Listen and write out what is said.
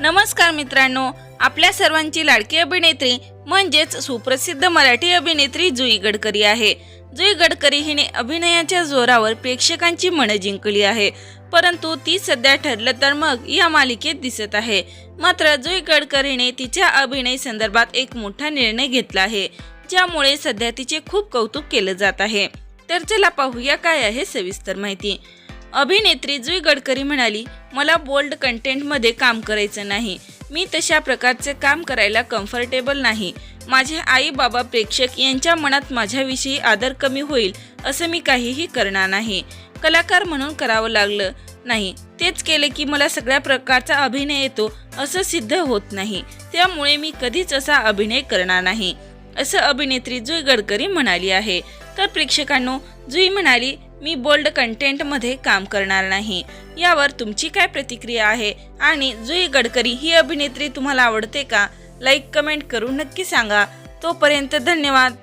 नमस्कार मित्रांनो आपल्या सर्वांची लाडकी अभिनेत्री म्हणजेच सुप्रसिद्ध मराठी अभिनेत्री जुई गडकरी आहे. जुई गडकरी हिने अभिनयाच्या जोरावर प्रेक्षकांची मनं जिंकली आहे परंतु ती सध्या ठरलं तर मग या मालिकेत दिसत आहे. मात्र जुई गडकरीने तिच्या अभिनय संदर्भात एक मोठा निर्णय घेतला आहे ज्यामुळे सध्या तिचे खूप कौतुक केलं जात आहे. तर चला पाहूया काय आहे सविस्तर माहिती. अभिनेत्री जुई गडकरी म्हणाली मला बोल्ड कंटेंटमध्ये काम करायचं नाही. मी तशा प्रकारचे काम करायला कम्फर्टेबल नाही. माझे आई बाबा प्रेक्षक यांच्या मनात माझ्याविषयी आदर कमी होईल असं मी काहीही करणार नाही. कलाकार म्हणून करावं लागलं नाही. तेच केले की मला सगळ्या प्रकारचा अभिनय येतो असं सिद्ध होत नाही. त्यामुळे मी कधीच असा अभिनय करणार नाही असं अभिनेत्री जुई गडकरी म्हणाली आहे. तर प्रेक्षकांनो जुई म्हणाली मी बोल्ड कंटेंटमध्ये काम करणार नाही. यावर तुमची काय प्रतिक्रिया आहे? आणि जुई गडकरी ही अभिनेत्री तुम्हाला आवडते का? लाईक कमेंट करून नक्की सांगा. तोपर्यंत धन्यवाद.